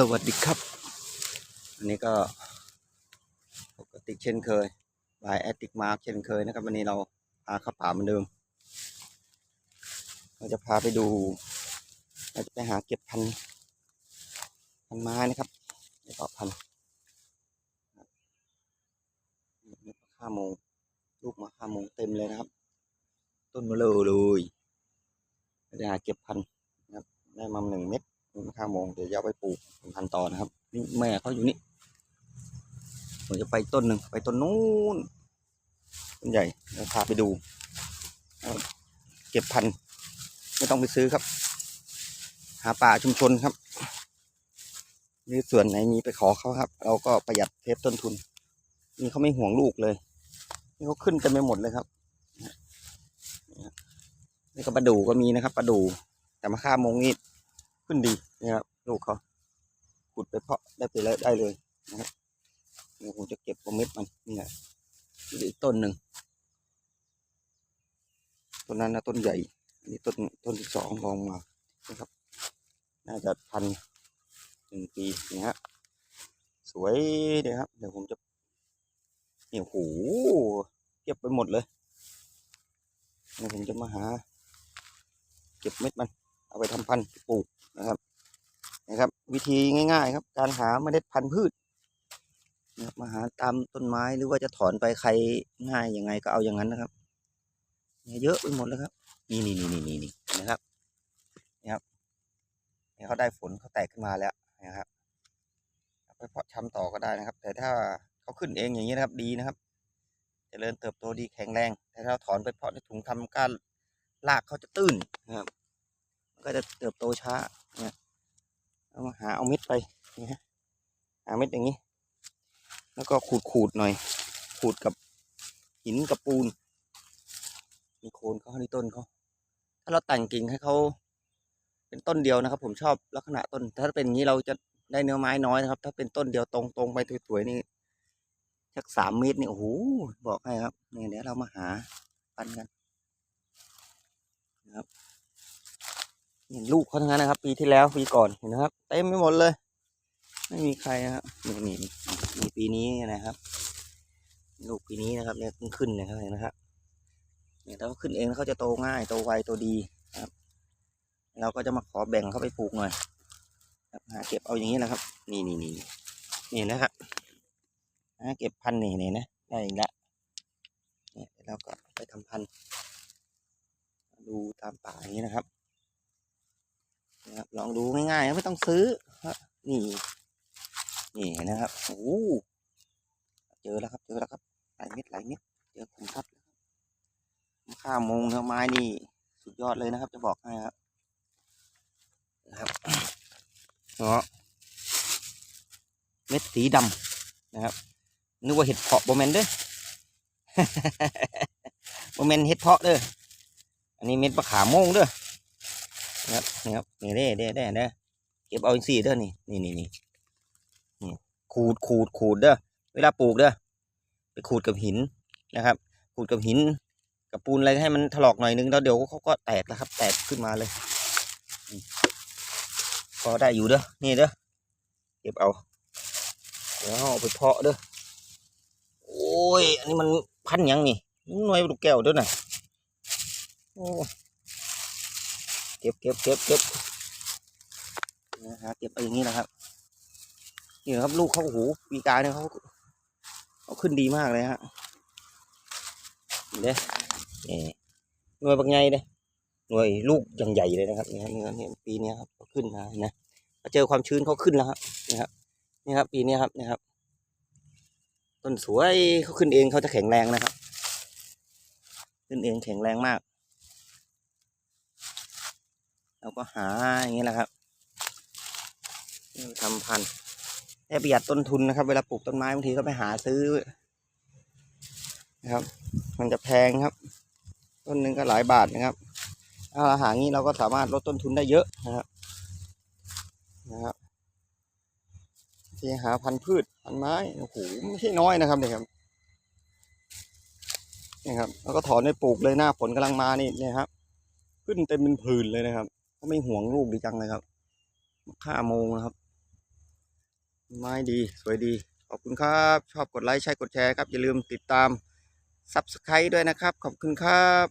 สวัสดีครับ อันนี้ก็ปกติเช่นเคยบายแอติกมาเช่นเคยนะครับ วันนี้เราพาเข้าป่าเหมือนเดิม เราจะพาไปดู เราจะไปหาเก็บพันพันไม้นะครับในเกาะพันนี่ข่าโมงลูกมะข่าโมงเต็มเลยนะครับ ต้นมะเลอเลย เราจะหาเก็บพันนะครับ ได้มาหนึ่งเม็ด มะข่าโมงเดี๋ยวจะไปปลูกพันธุ์ต่อนะครับนี่แม่เขาอยู่นี่ผมจะไปต้นหนึ่งไปต้นนู้นต้นใหญ่เดี๋ยวพาไปดู เก็บพันธุ์ไม่ต้องไปซื้อครับ หาป่าชุมชนครับนี่ส่วนไหนมีไปขอเขาครับ เราก็ประหยัดเทปต้นทุน นี่เขาไม่ห่วงลูกเลย นี่เขาขึ้นเต็มไปหมดเลยครับนี่ก็ปลาดูก็มีนะครับปลาดูแต่มะข่ามงนี่ ขึ้นดีนะครับลูกเขาขุดไปเพาะได้ไปแล้วได้เลยนะครับเดี๋ยวผมจะเก็บเอาเม็ดมันนี่แหละอีกต้นหนึ่งต้นนั้นนะต้นใหญ่ อันนี้ต้นต้นที่สองลองมานะครับ น่าจะพันหนึ่งปีนี่ฮะสวยเลยครับ เดี๋ยวผมจะเนี่ยโหเก็บไปหมดเลยเดี๋ยวผมจะมาหา เก็บเม็ดมัน เอาไปทำพันธุ์ปลูกนะครับนะครับ วิธีง่ายๆครับ การหาเมล็ดพันธุ์พืชนะครับมาหาตามต้นไม้หรือว่าจะถอนไปใครง่ายยังไงก็เอาอย่างนั้นนะครับเนี่ยเยอะไปหมดแล้วครับ นี่นี่นี่นี่นี่นี่นะครับนี่ครับเนี่ยเขาได้ฝนเขาแตกขึ้นมาแล้วนะครับไปเพาะชำต่อก็ได้นะครับ แต่ถ้าเขาขึ้นเองอย่างนี้นะครับดีนะครับจเจริญเติบโตดีแข็งแรง แต่ถ้าเราถอนไปเพาะในถุงทำก้านรากเขาจะตื้นนะครับ ก็จะเติบโตช้าเนี่ยเอามาหาเอาเม็ดไปนี่ฮะหาเม็ดอย่างนี้ แล้วก็ขูดขูดๆหน่อย ขูดกับหินกับปูน มีโคนเขาในต้นเขาถ้าเราแต่งกิ่งให้เขาเป็นต้นเดียวนะครับ ผมชอบลักษณะต้น ถ้าเป็นอย่างนี้เราจะได้เนื้อไม้น้อยนะครับ ถ้าเป็นต้นเดียวตรงตรงๆไปสวยๆนี่สักสามเมตรนี่โอ้โหบอกให้ครับเนี่ยเดี๋ยวเรามาหาปันกันเห็น ลูกเขาทั้งนั้นนะครับ ปีที่แล้วปีก่อนเห็นนะครับเต็มไปหมดเลย ไม่มีใครนะครับนี่นี่นี่ปีนี้นะครับ ลูกปีนี้นะครับเนี่ยเพิ่งขึ้นนะครับเห็นนะครับเนี่ยถ้าเขาขึ้นเองเขาจะโตง่ายโตไวโตดีครับ เราก็จะมาขอแบ่งเขาไปปลูกหน่อยหาเก็บเอาอย่างนี้นะครับ นี่นี่นี่นี่นะครับหาเก็บพันธุ์นี่นี่นะได้อีกแล้วเนี่ยเราก็ไปทำพันธุ์ดูตามป่าอย่างนี้นะครับ ลองดูง่ายๆไม่ต้องซื้อนี่ นี่นะครับโอ้เจอแล้วครับเจอแล้วครับหลายเม็ดหลายเม็ดเจอขุมทรัพย์แล้วครับข้ามงเนื้อไม้นี่สุดยอดเลยนะครับ จะบอกให้ครับนะครับเนาะเม็ดสีดำนะครับนึกว่าเห็ดเพาะโบแมนเด้อโบแมนเห็ดเพาะเด้ออันนี้เม็ดมะขามโมงเด้อ ครับนี่ครับนี่เด้เด้เด้เด้เก็บเอาอีกสี่เด้อนี่นี่นี่นี่นี่ขูดขูดขูดเด้อเวลาปลูกเด้อไปขูดกับหินนะครับ ขูดกับหิน กับปูนอะไรให้มันถลอกหน่อยนึงแล้วเดี๋ยวเขาก็แตกแล้วครับ แตกขึ้นมาเลยอืมก็ได้อยู่เด้อนี่เด้อเก็บเอาเดี๋ยวเอาไปเพาะเด้อโอ้ยอันนี้มันพันยังนี่หน่วยลูกแก้วเด้อน่ะโอ้ ก็บเก็บเก็บเก็บนะฮะเก็บเอาอย่างนี้นะครับนี่นครับลูกเขาโอ้โหปีกายเนี่ยเขาเขาขึ้นดีมากเลยฮะเด้นี่หน่วยบางไงเด้หน่วยลูกอย่างใหญ่เลยนะครับนี่ครับนี่ครับนี่ปีนี้ครับเขาขึ้นมานะเจอความชื้นเขาขึ้นแล้วครับนี่ครับนี่ครับ ปีนี้ครับนี่ครับ ต้นสวยเขาขึ้นเองเขาจะแข็งแรงนะครับ ขึ้นเองแข็งแรงมาก เราก็หาอย่างนี้แหละครับทำพันธุ์ให้ประหยัดต้นทุนนะครับ เวลาปลูกต้นไม้บางทีก็ไปหาซื้อนะครับ มันจะแพงครับ ต้นหนึ่งก็หลายบาทนะครับถ้าเราหางี้เราก็สามารถลดต้นทุนได้เยอะนะครับนะครับที่หาพันธุ์พืชพันธุ์ไม้โอ้โหไม่ใช่น้อยนะครับเนี่ยครับนี่ครับแล้วก็ถอนไปปลูกเลยหน้าฝนกำลังมานี่เนี่ยครับ ขึ้นเต็มเป็นผืนเลยนะครับ ก็ไม่ห่วงลูกดีจังเลยครับห้าโมงนะครับ ไม้ดีสวยดี ขอบคุณครับ ชอบกดไลค์ใช่กดแชร์ครับ อย่าลืมติดตาม Subscribe ด้วยนะครับ ขอบคุณครับ